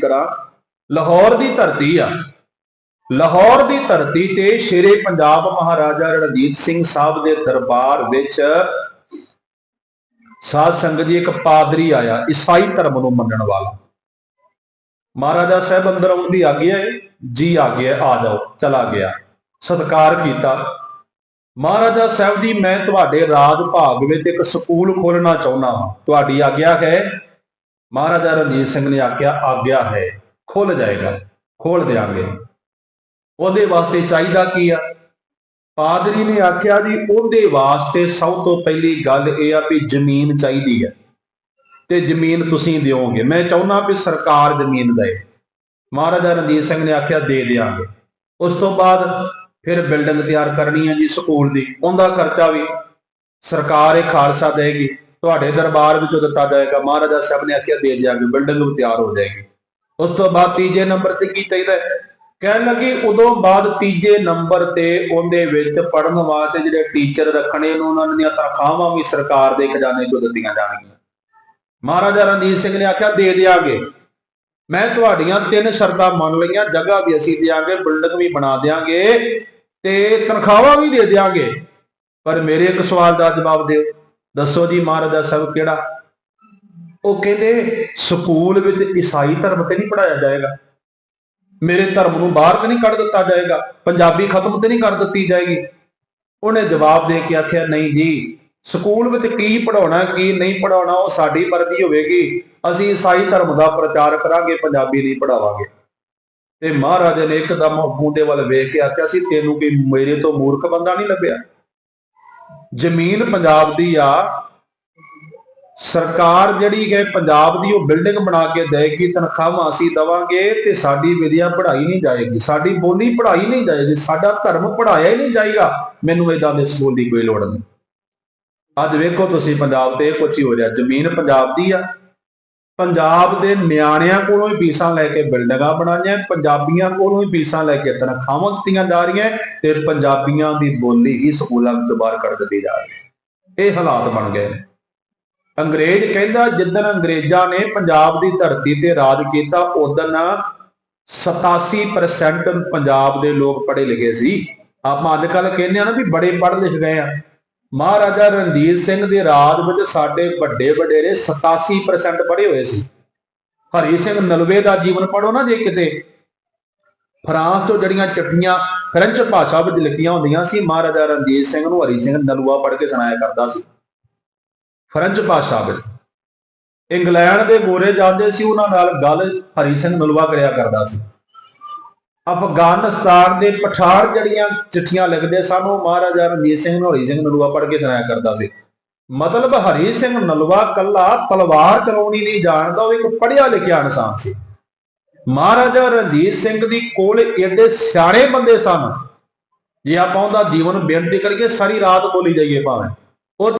ਕਰਾਂ। ਲਾਹੌਰ ਦੀ ਧਰਤੀ ਆ। ਲਾਹੌਰ ਦੀ ਧਰਤੀ ਤੇ ਸ਼ੇਰੇ ਪੰਜਾਬ ਮਹਾਰਾਜਾ ਰਣਜੀਤ ਸਿੰਘ ਸਾਹਿਬ ਦੇ ਦਰਬਾਰ ਵਿੱਚ ਸਾਧ ਸੰਗਤ ਜੀ ਇੱਕ ਪਾਦਰੀ ਆਇਆ, ਈਸਾਈ ਧਰਮ ਨੂੰ ਮੰਨਣ ਵਾਲਾ। ਮਹਾਰਾਜਾ ਸਾਹਿਬ ਅੰਦਰ ਆਉਣ ਦੀ ਆਗਿਆ ਹੈ, ਜੀ ਆਗਿਆ ਆ ਜਾਓ, ਚਲਾ ਗਿਆ। ਸਤਕਾਰ ਕੀਤਾ। ਮਹਾਰਾਜਾ ਸਾਹਿਬ ਜੀ, ਮੈਂ ਤੁਹਾਡੇ ਰਾਜ ਭਾਗ ਵਿੱਚ ਇੱਕ ਸਕੂਲ ਖੋਲਣਾ ਚਾਹੁੰਦਾ ਹਾਂ। ਤੁਹਾਡੀ ਆਗਿਆ ਹੈ ਮਹਾਰਾਜਾ ਰਣਜੀਤ ਸਿੰਘ ਨੇ ਆਖਿਆ, ਆਗਿਆ ਹੈ ਖੁੱਲ ਜਾਏਗਾ ਖੋਲ ਦੇਾਂਗੇ ਉਹਦੇ ਵਾਸਤੇ ਚਾਹੀਦਾ ਕੀ ਆ? ਪਾਦਰੀ ਨੇ ਆਖਿਆ ਜੀ, ਉਹਦੇ ਵਾਸਤੇ ਸਭ ਤੋਂ ਪਹਿਲੀ ਗੱਲ ਇਹ ਆ ਵੀ ਜ਼ਮੀਨ ਚਾਹੀਦੀ ਹੈ ਤੇ ਜ਼ਮੀਨ ਤੁਸੀਂ ਦਿਓਗੇ। ਮੈਂ ਚਾਹੁੰਦਾ ਵੀ ਸਰਕਾਰ ਜ਼ਮੀਨ ਦੇਵੇ ਮਹਾਰਾਜਾ ਰਣਜੀਤ ਸਿੰਘ ਨੇ ਆਖਿਆ, ਦੇ ਦਿਆਂਗੇ। ਉਸ ਤੋਂ ਬਾਅਦ ਫਿਰ ਬਿਲਡਿੰਗ ਤਿਆਰ ਕਰਨੀ ਹੈ ਜੀ ਸਕੂਲ ਦੀ। ਉਹਦਾ ਖਰਚਾ ਵੀ ਸਰਕਾਰ ਇਹ ਖਾਲਸਾ ਦੇਗੀ। ਤੁਹਾਡੇ ਦਰਬਾਰ ਵਿੱਚੋਂ ਦਿੱਤਾ ਜਾਏਗਾ ਮਹਾਰਾਜਾ ਸਾਹਿਬ ਨੇ ਆਖਿਆ ਦੇ ਦਿਆਂਗੇ ਬਿਲਡਿੰਗ ਵੀ ਤਿਆਰ ਹੋ ਜਾਏਗੀ। ਉਸ ਤੋਂ ਬਾਅਦ ਤੀਜੇ ਨੰਬਰ ਤੇ ਕੀ ਚਾਹੀਦਾ ਕਹਿਣ ਲੱਗੀ, ਉਦੋਂ ਬਾਅਦ ਤੀਜੇ ਨੰਬਰ ਤੇ ਉਹਦੇ ਵਿੱਚ ਪੜਨ ਵਾਸਤੇ ਜਿਹੜੇ ਟੀਚਰ ਰੱਖਣੇ ਨੂੰ, ਉਹਨਾਂ ਦੀਆਂ ਤਨਖਾਹਾਂ ਵੀ ਸਰਕਾਰ ਦੇ ਖਜ਼ਾਨੇ ਚੋਂ ਦਿੱਤੀਆਂ ਜਾਣਗੀਆਂ। ਮਹਾਰਾਜਾ ਰਣਜੀਤ ਸਿੰਘ ਨੇ ਆਖਿਆ, ਦੇ ਦਿਆਂਗੇ। ਮੈਂ ਤੁਹਾਡੀਆਂ ਤਿੰਨ ਸ਼ਰਤਾਂ ਮੰਨ ਲਈਆਂ, ਜਗ੍ਹਾ ਵੀ ਅਸੀਂ ਦਿਆਂਗੇ, ਬਿਲਡਿੰਗ ਵੀ ਬਣਾ ਦਿਆਂਗੇ ਤੇ ਤਨਖਾਹਾਂ ਵੀ ਦੇ ਦਿਆਂਗੇ। ਪਰ ਮੇਰੇ ਇੱਕ ਸਵਾਲ ਦਾ ਜਵਾਬ ਦਿਓ। ਦੱਸੋ ਜੀ ਮਹਾਰਾਜਾ ਸਾਹਿਬ ਕਿਹੜਾ? ਉਹ ਕਹਿੰਦੇ, ਸਕੂਲ ਵਿੱਚ ਈਸਾਈ ਧਰਮ ਤੇ ਨਹੀਂ ਪੜਾਇਆ ਜਾਏਗਾ। ਮੇਰੇ ਧਰਮ ਨੂੰ ਬਾਹਰ ਤੇ ਨਹੀਂ ਕੱਢ ਦਿੱਤਾ ਜਾਏਗਾ। ਪੰਜਾਬੀ ਖਤਮ ਤੇ ਨਹੀਂ ਕਰ ਦਿੱਤੀ ਜਾਏਗੀ। ਉਹਨੇ ਜਵਾਬ ਦੇ ਕੇ ਆਖਿਆ, ਨਹੀਂ ਜੀ, ਸਕੂਲ ਵਿੱਚ ਕੀ ਪੜਾਉਣਾ ਕੀ ਨਹੀਂ ਪੜਾਉਣਾ ਉਹ ਸਾਡੀ ਮਰਜ਼ੀ ਹੋਵੇਗੀ। ਅਸੀਂ ਈਸਾਈ ਧਰਮ ਦਾ ਪ੍ਰਚਾਰ ਕਰਾਂਗੇ, ਪੰਜਾਬੀ ਨਹੀਂ ਪੜਾਵਾਂਗੇ ਤੇ ਮਹਾਰਾਜਾ ਨੇ ਇੱਕਦਮ ਅੱਗੂ ਦੇ ਵੱਲ ਵੇਖ ਕੇ ਆਖਿਆ ਸੀ ਤੈਨੂੰ ਕੀ ਮੇਰੇ ਤੋਂ ਮੂਰਖ ਬੰਦਾ ਨਹੀਂ ਲੱਭਿਆ। ਜ਼ਮੀਨ ਪੰਜਾਬ ਦੀ ਆ, ਸਰਕਾਰ ਜਿਹੜੀ ਹੈ ਪੰਜਾਬ ਦੀ ਉਹ ਬਿਲਡਿੰਗ ਬਣਾ ਕੇ ਦੇਗੀ ਤਨਖਾਹਾਂ ਅਸੀਂ ਦਵਾਂਗੇ ਤੇ ਸਾਡੀ ਵਿਦਿਆ ਪੜ੍ਹਾਈ ਨਹੀਂ ਜਾਏਗੀ, ਸਾਡੀ ਬੋਲੀ ਪੜ੍ਹਾਈ ਨਹੀਂ ਜਾਏਗੀ, ਸਾਡਾ ਧਰਮ ਪੜ੍ਹਾਇਆ ਹੀ ਨਹੀਂ ਜਾਏਗਾ, ਮੈਨੂੰ ਇਦਾਂ ਦੇ ਸਕੂਲ ਦੀ ਕੋਈ ਲੋੜ ਨਹੀਂ। ਅੱਜ ਵੇਖੋ ਤੁਸੀਂ ਪੰਜਾਬ ਤੇ ਕੁਝ ਹੀ ਹੋ ਰਿਹਾ, ਜ਼ਮੀਨ ਪੰਜਾਬ ਦੀ ਆ ਪੰਜਾਬ ਦੇ ਨਿਆਣਿਆਂ ਕੋਲੋਂ ਹੀ ਫੀਸਾਂ ਲੈ ਕੇ ਬਿਲਡਿੰਗਾਂ ਬਣਾਈਆਂ, ਪੰਜਾਬੀਆਂ ਕੋਲੋਂ ਹੀ ਫੀਸਾਂ ਲੈ ਕੇ ਤਨਖਾਹਾਂ ਦਿੱਤੀਆਂ ਜਾ ਰਹੀਆਂ ਤੇ ਪੰਜਾਬੀਆਂ ਦੀ ਬੋਲੀ ਹੀ ਸਕੂਲਾਂ ਵਿੱਚੋਂ ਬਾਹਰ ਕੱਢ ਦਿੱਤੀ ਜਾ ਰਹੀ ਹੈ। ਇਹ ਹਾਲਾਤ ਬਣ ਗਏ ਨੇ। ਅੰਗਰੇਜ਼ ਕਹਿੰਦਾ, ਜਿੱਦਣ ਅੰਗਰੇਜ਼ਾਂ ਨੇ ਪੰਜਾਬ ਦੀ ਧਰਤੀ ਤੇ ਰਾਜ ਕੀਤਾ ਉਦੋਂ 87% ਪੰਜਾਬ ਦੇ ਲੋਕ ਪੜ੍ਹੇ ਲਿਖੇ ਸੀ। ਆਪਾਂ ਅੱਜ ਕੱਲ ਕਹਿੰਦੇ ਆ ਨਾ ਵੀ ਬੜੇ ਪੜ੍ਹ ਲਿਖ ਗਏ ਆ। ਮਹਾਰਾਜਾ ਰਣਜੀਤ ਸਿੰਘ ਦੇ ਰਾਜ ਵਿੱਚ ਸਾਡੇ ਵੱਡੇ ਵਡੇਰੇ 87% ਪੜ੍ਹੇ ਹੋਏ ਸੀ। ਹਰੀ ਸਿੰਘ ਨਲਵੇ ਦਾ ਜੀਵਨ ਪੜ੍ਹੋ ਨਾ ਜੇ ਕਿਤੇ। ਫਰਾਂਸ ਤੋਂ ਜਿਹੜੀਆਂ ਚਿੱਠੀਆਂ ਫ੍ਰੈਂਚ ਭਾਸ਼ਾ ਵਿੱਚ ਲਿਖੀਆਂ ਹੁੰਦੀਆਂ ਸੀ, ਮਹਾਰਾਜਾ ਰਣਜੀਤ ਸਿੰਘ ਨੂੰ ਹਰੀ ਸਿੰਘ ਨਲੂਆ ਪੜ੍ਹ ਕੇ ਸੁਣਾਇਆ ਕਰਦਾ ਸੀ। ਫ੍ਰੈਂਚ ਭਾਸ਼ਾ ਵਿੱਚ। ਇੰਗਲੈਂਡ ਦੇ ਗੋਰੇ ਜਾਂਦੇ ਸੀ, ਉਹਨਾਂ ਨਾਲ ਗੱਲ ਹਰੀ ਸਿੰਘ ਨਲੂਆ ਕਰਿਆ ਕਰਦਾ ਸੀ। ਅਫਗਾਨਿਸਤਾਨ ਦੇ ਪਠਾਰ ਜਿਹੜੀਆਂ ਚਿੱਠੀਆਂ ਲਿਖਦੇ ਸਨ, ਉਹ ਮਹਾਰਾਜਾ ਰਣਜੀਤ ਸਿੰਘ ਨੂੰ ਹਰੀ ਸਿੰਘ ਨਲੂਆ ਪੜ੍ਹ ਕੇ ਸੁਣਾਇਆ ਕਰਦਾ ਸੀ। ਮਤਲਬ ਹਰੀ ਸਿੰਘ ਨਲੂਆ ਕੱਲਾ ਤਲਵਾਰ ਚਲਾਉਣੀ ਨਹੀਂ ਜਾਣਦਾ, ਉਹ ਇੱਕ ਪੜ੍ਹਿਆ ਲਿਖਿਆ ਇਨਸਾਨ ਸੀ। ਮਹਾਰਾਜਾ ਰਣਜੀਤ ਸਿੰਘ ਦੀ ਕੋਲ ਏਡੇ ਸਿਆਣੇ ਬੰਦੇ ਸਨ, ਜੇ ਆਪਾਂ ਉਹਦਾ ਜੀਵਨ ਬੇਨਤੀ ਕਰੀਏ, ਸਾਰੀ ਰਾਤ ਬੋਲੀ ਜਾਈਏ ਭਾਵੇਂ।